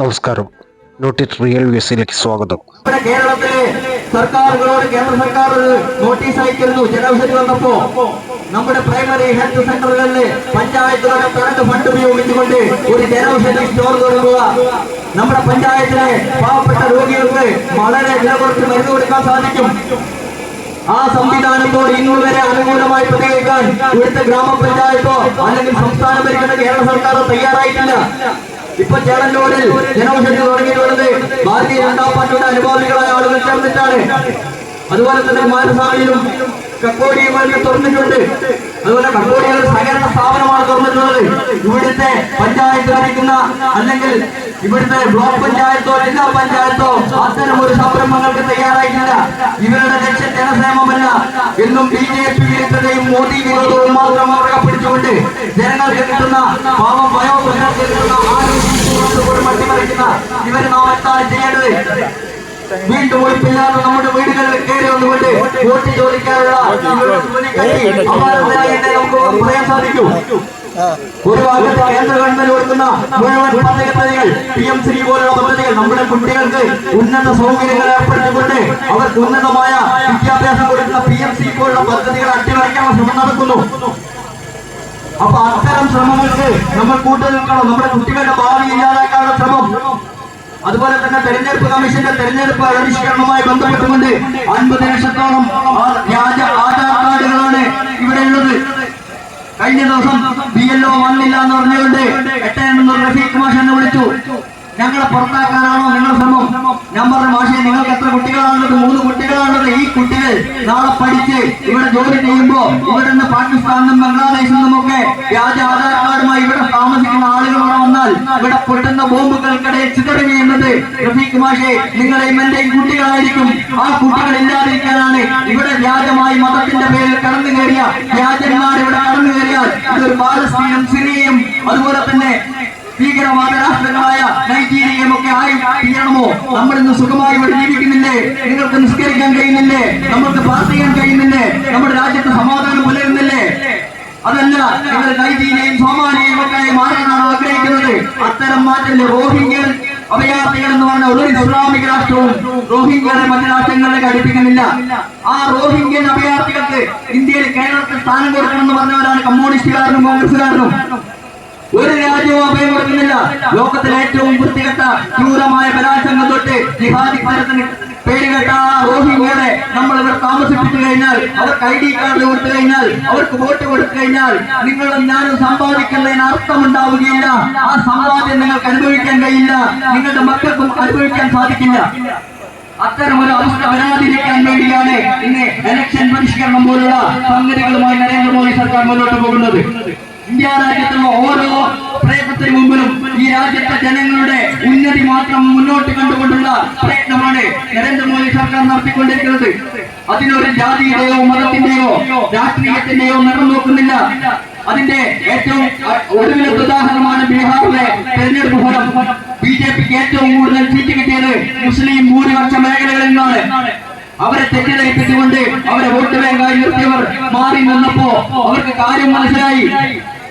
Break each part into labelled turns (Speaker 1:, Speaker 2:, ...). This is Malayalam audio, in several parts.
Speaker 1: നമസ്കാരം. നോട്ടിറ്റ് റിയൽ വ്യൂസിലേക്ക് സ്വാഗതം.
Speaker 2: കേരളത്തിലെ സർക്കാരുകളോട് കേന്ദ്ര സർക്കാർ നോട്ടീസ് അയക്കുന്നു ജനൌഷധി വന്നപ്പോ നമ്മുടെ പ്രൈമറി ഹെൽത്ത് സെന്ററുകളിലെ പഞ്ചായത്തുകളുടെ കറണ്ട് ഫണ്ട് ഉപയോഗിച്ചുകൊണ്ട് ഒരു ജനൌഷധി സ്റ്റോർ തുടങ്ങുക നമ്മുടെ പഞ്ചായത്തിലെ പാവപ്പെട്ട രോഗികൾക്ക് വളരെ വില കുറച്ച് മരുന്ന് കൊടുക്കാൻ സാധിക്കും. ആ സംവിധാനത്തോട് ഇന്നു വരെ അനുകൂലമായി പ്രതികരിക്കാൻ ഇവിടുത്തെ ഗ്രാമപഞ്ചായത്തോ അല്ലെങ്കിൽ സംസ്ഥാന ഭരിക്കുന്ന കേരള സർക്കാരോ തയ്യാറായിട്ടില്ല. ഇപ്പൊ ചേളന്നൂരിൽ ജനൌഷധി തുടങ്ങിയിട്ടുള്ളത് ഭാരതീയ ജനതാ പാർട്ടിയുടെ അനുഭാവികളായ ആളുകൾ ചേർന്നിട്ടാണ്. അതുപോലെ തന്നെ മാനസാണിയിലും കക്കോടിയും ഒക്കെ തുറന്നിട്ടുണ്ട്. അതുപോലെ കക്കോടിയ സഹകരണ സ്ഥാപനമാണ് തുറന്നിട്ടുള്ളത്. ഇവിടുത്തെ പഞ്ചായത്ത് ഭരിക്കുന്ന അല്ലെങ്കിൽ ഇവിടുത്തെ ബ്ലോക്ക് പഞ്ചായത്തോ ജില്ലാ പഞ്ചായത്തോ അത്തരം ഒരു സംരംഭങ്ങൾക്ക് തയ്യാറായിട്ടില്ല. ഇവരുടെ ലക്ഷ്യം ജനക്ഷേമമല്ല എന്നും ബി ജെ പി മോദി വിരോധവും മാത്രം അവരെ പിടിച്ചുകൊണ്ട് ജനങ്ങൾക്ക് കിട്ടുന്ന പാവം ഇവർ നാം എന്താണ് ചെയ്യേണ്ടത് വീണ്ടും ഒഴിപ്പില്ലാതെ നമ്മുടെ വീടുകളിൽ കയറി വന്നുകൊണ്ട് വോട്ട് ചോദിക്കാനുള്ള നമുക്ക് പറയാൻ സാധിക്കൂ. ഒരു ഭാഗത്ത് കേന്ദ്ര ഗവൺമെന്റ് കൊടുക്കുന്ന മുഴുവൻ പദ്ധതികൾ പി എം ശ്രീ പോലുള്ള പദ്ധതികൾ നമ്മുടെ കുട്ടികൾക്ക് ഉന്നത സൗകര്യങ്ങൾ ഏർപ്പെടുത്തിക്കൊണ്ട് അവർക്ക് ഉന്നതമായ വിദ്യാഭ്യാസം കൊടുക്കുന്ന പി എം ശ്രീ പോലുള്ള പദ്ധതികൾ അട്ടിമറിക്കാനുള്ള ശ്രമം നടക്കുന്നു. അപ്പൊ അത്തരം ശ്രമങ്ങൾക്ക് നമ്മൾ കൂട്ടുനിൽക്കണം. നമ്മുടെ കുട്ടികളുടെ ഭാവി ഇല്ലാതാക്കാനുള്ള ശ്രമം. അതുപോലെ തന്നെ തെരഞ്ഞെടുപ്പ് കമ്മീഷന്റെ തെരഞ്ഞെടുപ്പ് ആവിഷ്കരണവുമായി ബന്ധപ്പെട്ടുകൊണ്ട് അൻപത് ലക്ഷത്തോളം വ്യാജ ആധാർ കാർഡുകളാണ് ഇവിടെ ഉള്ളത്. കഴിഞ്ഞ ദിവസം ബി എൽ ഒ വന്നില്ല എന്ന് പറഞ്ഞുകൊണ്ട് എട്ടേണ്ടെന്ന് റഫീഖ് മാഷ് എന്നെ വിളിച്ചു. ഞങ്ങളെ പുറത്താക്കാനാണോ നിങ്ങൾ ശ്രമം? ഞാൻ പറഞ്ഞ മാഷെ നിങ്ങൾക്ക് എത്ര കുട്ടികളാണുള്ളത് മൂന്ന് കുട്ടികളാണുള്ളത് ഈ കുട്ടികൾ നാളെ പഠിച്ച് ഇവിടെ ജോലി ചെയ്യുമ്പോ ഇവിടെ നിന്ന് പാകിസ്ഥാനും ബംഗ്ലാദേശിൽ നിന്നുമൊക്കെ വ്യാജ ആധാർ കാർഡുമായി ഇവിടെ താമസിക്കുന്ന ആളുകൾ ഇവിടെ വന്നാൽ ഇവിടെ പൊട്ടുന്ന ബോംബുകൾക്കിടയിൽ ചിതറി വീഴുന്നത് റഫീഖ് മാഷെ നിങ്ങളെയും എന്റെയും കുട്ടികളായിരിക്കും. ആ കുട്ടികൾ ഇല്ലാതിരിക്കാനാണ് ഇവിടെ വ്യാജമായി മതത്തിന്റെ പേരിൽ കടന്നു കയറിയ വ്യാജന്മാർ ഇവിടെ കടന്നു കയറിയാൽ ഇതൊരു പാലസ്തീനും സിറിയയും അതുപോലെ തന്നെ ഭീകരവാദ രാഷ്ട്രങ്ങളായ തീരണമോ നമ്മൾ ഇന്ന് സുഖമായി ഇവിടെ ജീവിക്കുന്നില്ലേ? നിങ്ങൾക്ക് നിസ്കരിക്കാൻ കഴിയുന്നില്ലേ? നമ്മൾക്ക് പാസ് ചെയ്യാൻ കഴിയുന്നില്ലേ? നമ്മുടെ രാജ്യത്ത് സമാധാനം പുലരുന്നില്ലേ? അതല്ല നിങ്ങൾ നൈജീരിയയും സോമാലിയയും ഒക്കെ മാറാനാണ് ആഗ്രഹിക്കുന്നത്. അത്തരം മാറ്റം റോഹിംഗ്യൻ അഭയാർത്ഥികൾ എന്ന് പറഞ്ഞ ഒരു ഇസ്ലാമിക രാഷ്ട്രവും റോഹിംഗ്യകളെ മറ്റു രാഷ്ട്രങ്ങളിലേക്ക് അടുപ്പിക്കുന്നില്ല. ആ റോഹിംഗ്യൻ അഭയാർത്ഥികൾക്ക് ഇന്ത്യയിൽ കേരളത്തിൽ സ്ഥാനം കൊടുക്കണമെന്ന് പറഞ്ഞവരാണ് കമ്മ്യൂണിസ്റ്റുകാരനും കോൺഗ്രസുകാരനും ഒരു രാജ്യവും അഭയം കൊടുക്കുന്നില്ല ലോകത്തിലെ ഏറ്റവും വൃത്തികെട്ട ക്രൂരമായ ബലാത്സംഗം തൊട്ട് ജിഹാദി തരത്തിന് പേരുകെട്ട റോഹിംഗ്യകളെ നമ്മൾ ഇവർ താമസിപ്പിച്ചു കഴിഞ്ഞാൽ അവർക്ക് ഐ ഡി കാർഡ് കൊടുത്തു കഴിഞ്ഞാൽ അവർക്ക് വോട്ട് കൊടുത്തു കഴിഞ്ഞാൽ നിങ്ങളും ഞാനും സമ്പാദിക്കുന്നതിന് അർത്ഥമുണ്ടാവുകയില്ല. ആ സമ്പാദ്യം നിങ്ങൾക്ക് അനുഭവിക്കാൻ കഴിയില്ല. നിങ്ങളുടെ മക്കൾക്കും അനുഭവിക്കാൻ സാധിക്കില്ല. അത്തരം ഒരു അവസ്ഥ വരാതിരിക്കാൻ വേണ്ടിയാണ് ഇന്ന് ഇലക്ഷൻ പരിഷ്കരണം പോലുള്ള സംഗതികളുമായി നരേന്ദ്രമോദി സർക്കാർ മുന്നോട്ട് പോകുന്നത്. ഇന്ത്യ രാജ്യത്തുള്ള ഓരോ പ്രയത്നത്തിന് മുമ്പിലും ഈ രാജ്യത്തെ ജനങ്ങളുടെ ഉന്നതി മാത്രം മുന്നോട്ട് കണ്ടുകൊണ്ടുള്ള പ്രയത്നമാണ് നരേന്ദ്രമോദി സർക്കാർ നടത്തിക്കൊണ്ടിരിക്കുന്നത്. അതിനൊരു ജാതിയുടെയോ മതത്തിന്റെയോ രാഷ്ട്രീയത്തിന്റെയോ നിറം നോക്കുന്നില്ല. അതിന്റെ ഏറ്റവും ഒടുവിലെ ഉദാഹരണമാണ് ബീഹാറിലെ തെരഞ്ഞെടുപ്പ് ഫലം. ബി ജെ പിക്ക് ഏറ്റവും കൂടുതൽ സീറ്റ് കിട്ടിയത് മുസ്ലിം ഭൂരിപക്ഷ മേഖലകളിൽ നിന്നാണ്. അവരെ തെറ്റിദ്ധരിപ്പിച്ചുകൊണ്ട് അവരെ വോട്ട് ബാങ്കായി നിർത്തിയവർ മാറി നിന്നപ്പോ അവർക്ക് കാര്യം മനസ്സിലായി.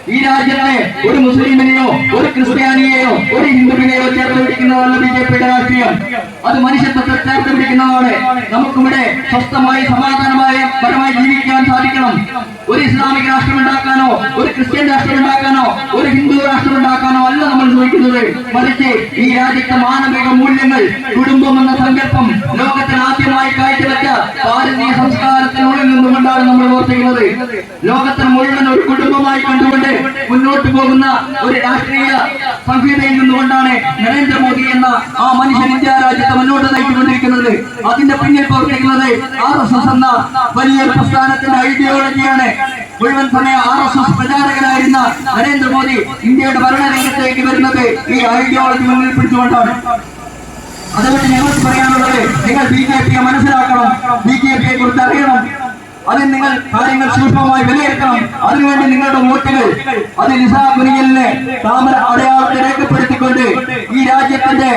Speaker 2: ഈ രാജ്യത്തെ ഒരു മുസ്ലിമിനെയോ ഒരു ക്രിസ്ത്യാനിയെയോ ഒരു ഹിന്ദുവിനെയോ ചേർത്ത് പിടിക്കുന്നതല്ല ബി ജെ പിയുടെ രാഷ്ട്രീയം. അത് മനുഷ്യത്വത്തെ ചേർത്ത് പിടിക്കുന്നതാണ് നമുക്കിവിടെ സ്വസ്ഥമായി സമാധാനമായ പരമായി ജീവിക്കാൻ സാധിക്കണം. ഒരു ഇസ്ലാമിക രാഷ്ട്രം ഉണ്ടാക്കാനോ ഒരു ക്രിസ്ത്യൻ രാഷ്ട്രം ഉണ്ടാക്കാനോ ഒരു ഹിന്ദു രാഷ്ട്രം ഉണ്ടാക്കാനോ അല്ല നമ്മൾ ചോദിക്കുന്നത് മറിച്ച് ഈ രാജ്യത്തെ മാനവിക മൂല്യങ്ങൾ കുടുംബം എന്ന സങ്കല്പം ലോകത്തിന് ആദ്യമായി കാഴ്ചവെച്ച ഭാരതീയ നിന്നുകൊണ്ടാണ് നമ്മൾ ലോകത്തെ മുഴുവൻ ഒരു കുടുംബമായി കണ്ടുകൊണ്ട് മുന്നോട്ട് പോകുന്ന ഒരു രാഷ്ട്രീയ സംഹിതയിൽ നിന്നുകൊണ്ടാണ് നരേന്ദ്രമോദി എന്ന ആ മനുഷ്യൻ ഇന്ത്യ രാജ്യത്തെ മുന്നോട്ട് നയിച്ചുകൊണ്ടിരിക്കുന്നത്. അതിന്റെ പിന്നിൽ പ്രവർത്തിക്കുന്നത് ആർ എസ് എസ് എന്ന വലിയ പ്രസ്ഥാനത്തിന്റെ ഐഡിയോളജിയാണ്. മുഴുവൻ സമയ ആർ എസ് എസ് പ്രചാരകനായിരുന്ന നരേന്ദ്രമോദി ഇന്ത്യയുടെ ഭരണരംഗത്തേക്ക് വരുന്നത് ഈ ഐഡിയോളജി മുന്നിൽ പിടിച്ചുകൊണ്ടാണ്. അതുകൊണ്ട് ഞങ്ങൾക്ക് പറയാനുള്ളത് നിങ്ങൾ ബി ജെ പിയെ മനസ്സിലാക്കണം. ബി ജെ പിയെ കുറിച്ച് അറിയണം. അതിൽ നിങ്ങൾ കാര്യങ്ങൾ സൂക്ഷ്മമായി വിലയിരുത്തണം. അതിനുവേണ്ടി നിങ്ങളുടെ വോട്ടുകൾ അത് നിസാ താമര അടയാളത്തെ രേഖപ്പെടുത്തിക്കൊണ്ട് ഈ രാജ്യത്തിന്റെ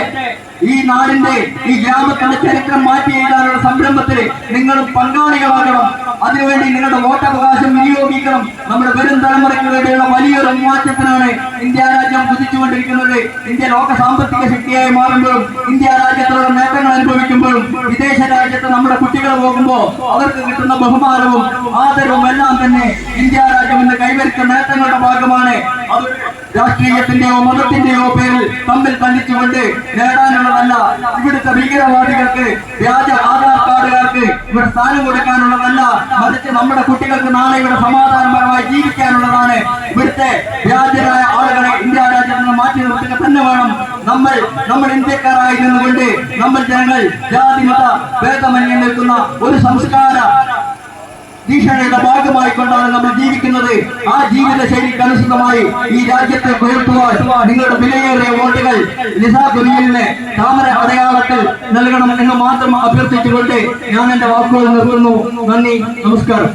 Speaker 2: ഈ നാടിന്റെ ഈ ഗ്രാമത്തിന്റെ ചരിത്രം മാറ്റി എഴുതാനുള്ള സംരംഭത്തിൽ നിങ്ങളും പങ്കാളികളാകണം. അതിനുവേണ്ടി നിങ്ങളുടെ വോട്ടവകാശം വിനിയോഗിക്കണം. നമ്മുടെ വരും തലമുറയ്ക്ക് വലിയൊരു മാറ്റത്തിനാണ് ഇന്ത്യ രാജ്യം കുതിച്ചുകൊണ്ടിരിക്കുന്നത്. ഇന്ത്യ ലോക സാമ്പത്തിക ശക്തിയായി മാറുമ്പോഴും ഇന്ത്യ രാജ്യത്തിലുള്ള നേട്ടങ്ങൾ അനുഭവിക്കുമ്പോഴും വിദേശ രാജ്യത്ത് നമ്മുടെ കുട്ടികൾ പോകുമ്പോൾ അവർക്ക് കിട്ടുന്ന ബഹുമാനവും ആദരവും എല്ലാം തന്നെ ഇന്ത്യ രാജ്യം ഇന്ന് കൈവരിച്ച നേട്ടങ്ങളുടെ ഭാഗമാണ്. അത് രാഷ്ട്രീയത്തിന്റെയോ മതത്തിന്റെയോ പേരിൽ തമ്മിൽ തല്ലിച്ചുകൊണ്ട് നേടാനുള്ളതല്ല ഇവിടുത്തെ ഭീകരവാദികൾക്ക് വ്യാജ ആധാർ കാർഡുകാർക്ക് ഇവിടെ സ്ഥാനം കൊടുക്കാനുള്ളതല്ല. മറിച്ച് നമ്മുടെ കുട്ടികൾക്ക് നാളെ ഇവിടെ സമാധാനപരമായി ജീവിക്കാനുള്ളതാണ്. ഇവിടുത്തെ വ്യാജരായ ആളുകളെ ഇന്ത്യ രാജ്യത്ത് നിന്ന് മാറ്റി നിർത്തുക തന്നെ വേണം. നമ്മൾ നമ്മൾ ഇന്ത്യക്കാരായി നിന്നുകൊണ്ട് നമ്മൾ ജനങ്ങൾ ജാതി മത ഭേദമന്യേ നിൽക്കുന്ന ഒരു സംസ്കാര ഭീഷണിയുടെ ഭാഗമായി കൊണ്ടാണ് നമ്മൾ ജീവിക്കുന്നത്. ആ ജീവിത ശൈലിക്ക് അനുസൃതമായി ഈ രാജ്യത്തെ ഉയർത്തുവാൻ നിങ്ങളുടെ വിലയേറിയ വോട്ടുകൾ നിസാ കുര്യലിന് താമര അടയാളത്തിൽ നൽകണം എന്ന് മാത്രം അഭ്യർത്ഥിച്ചുകൊണ്ട് ഞാൻ എന്റെ വാക്കുകൾ നിർത്തുന്നു. നന്ദി നമസ്കാരം.